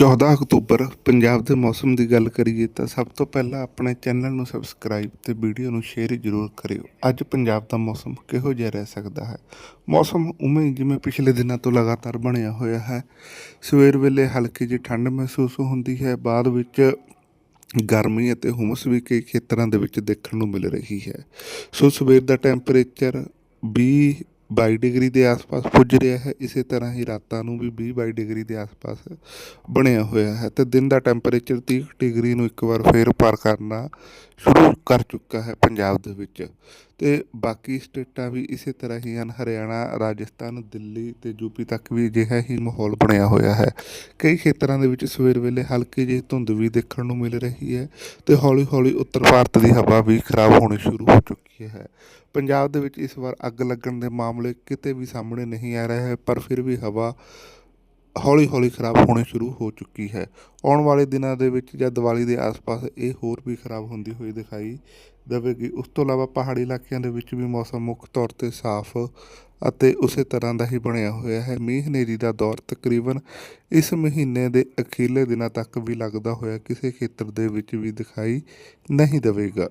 14 October Punjab ਦੇ ਮੌਸਮ ਦੀ ਗੱਲ ਕਰੀਏ ਤਾਂ ਸਭ ਤੋਂ ਪਹਿਲਾਂ ਆਪਣੇ ਚੈਨਲ ਨੂੰ ਸਬਸਕ੍ਰਾਈਬ ਤੇ ਵੀਡੀਓ ਨੂੰ ਸ਼ੇਅਰ ਜ਼ਰੂਰ ਕਰਿਓ। ਅੱਜ ਪੰਜਾਬ ਦਾ ਮੌਸਮ ਕਿਹੋ ਜਿਹਾ ਰਹਿ ਸਕਦਾ ਹੈ? ਮੌਸਮ ਉਵੇਂ ਹੀ ਜਿਵੇਂ ਪਿਛਲੇ ਦਿਨਾਂ ਤੋਂ ਲਗਾਤਾਰ ਬਣਿਆ ਹੋਇਆ ਹੈ। ਸਵੇਰ ਵੇਲੇ ਹਲਕੀ ਜਿਹੀ ਠੰਡ ਮਹਿਸੂਸ ਹੁੰਦੀ ਹੈ। ਬਾਅਦ ਵਿੱਚ ਗਰਮੀ ਅਤੇ ਹੁਮਸ ਵੀ ਕਈ ਖੇਤਰਾਂ ਦੇ ਵਿੱਚ ਦੇਖਣ ਨੂੰ ਮਿਲ ਰਹੀ ਹੈ। ਸੋ ਸਵੇਰ ਦਾ ਟੈਂਪਰੇਚਰ 20 22 ਡਿਗਰੀ ਦੇ ਆਸ-ਪਾਸ ਪੁੱਜ ਰਿਹਾ ਹੈ, ਇਸੇ ਤਰ੍ਹਾਂ ਹੀ ਰਾਤਾਂ ਨੂੰ ਵੀ 20 22 ਡਿਗਰੀ ਦੇ ਆਸ-ਪਾਸ ਬਣਿਆ ਹੋਇਆ ਹੈ ਤੇ ਦਿਨ ਦਾ ਟੈਂਪਰੇਚਰ 30 ਡਿਗਰੀ ਨੂੰ ਇੱਕ ਵਾਰ ਫੇਰ ਪਾਰ ਕਰਨਾ ਸ਼ੁਰੂ ਕਰ ਚੁੱਕਾ ਹੈ ਪੰਜਾਬ ਦੇ ਵਿੱਚ। ਤੇ ਬਾਕੀ ਸਟੇਟਾਂ ਵੀ ਇਸੇ ਤਰ੍ਹਾਂ ਹੀ ਹਨ, ਹਰਿਆਣਾ, ਰਾਜਸਥਾਨ, ਦਿੱਲੀ ਤੇ ਯੂਪੀ ਤੱਕ ਵੀ ਅਜਿਹਾ ਹੀ ਮਾਹੌਲ ਬਣਿਆ ਹੋਇਆ ਹੈ। ਕਈ ਖੇਤਰਾਂ ਦੇ ਵਿੱਚ ਸਵੇਰ ਵੇਲੇ ਹਲਕੀ ਜਿਹੀ ਧੁੰਦ ਵੀ ਦੇਖਣ ਨੂੰ ਮਿਲ ਰਹੀ ਹੈ ਤੇ ਹੌਲੀ-ਹੌਲੀ ਉੱਤਰ ਭਾਰਤ ਦੀ ਹਵਾ ਵੀ ਖਰਾਬ ਹੋਣੀ ਸ਼ੁਰੂ ਹੋ ਚੁੱਕੀ ਹੈ। ਪੰਜਾਬ ਦੇ ਵਿੱਚ ਇਸ ਵਾਰ ਅੱਗ ਲੱਗਣ ਦੇ ਮਾਮਲੇ ਕਿਤੇ ਵੀ ਸਾਹਮਣੇ ਨਹੀਂ ਆ ਰਹੇ ਹੈ ਪਰ ਫਿਰ ਵੀ ਹਵਾ ਹੌਲੀ-ਹੌਲੀ ਖਰਾਬ ਹੋਣੀ ਸ਼ੁਰੂ ਹੋ ਚੁੱਕੀ ਹੈ। ਆਉਣ ਵਾਲੇ ਦਿਨਾਂ ਦੇ ਵਿੱਚ ਜਾਂ ਦੀਵਾਲੀ ਦੇ ਆਸ-ਪਾਸ ਇਹ ਹੋਰ ਵੀ ਖਰਾਬ ਹੁੰਦੀ ਹੋਈ ਦਿਖਾਈ ਦੇਵੇਗੀ। ਉਸ ਤੋਂ ਇਲਾਵਾ ਪਹਾੜੀ ਇਲਾਕਿਆਂ ਦੇ ਵਿੱਚ ਵੀ ਮੌਸਮ ਮੁੱਖ ਤੌਰ ਤੇ ਸਾਫ਼ ਅਤੇ ਉਸੇ ਤਰ੍ਹਾਂ ਦਾ ਹੀ ਬਣਿਆ ਹੋਇਆ ਹੈ। ਮੀਂਹ ਹਨੇਰੀ ਦਾ ਦੌਰ ਤਕਰੀਬਨ ਇਸ ਮਹੀਨੇ ਦੇ ਅਖੀਰਲੇ ਦਿਨਾਂ ਤੱਕ ਵੀ ਲੱਗਦਾ ਹੋਇਆ ਕਿਸੇ ਖੇਤਰ ਦੇ ਵਿੱਚ ਵੀ ਦਿਖਾਈ ਨਹੀਂ ਦੇਵੇਗਾ।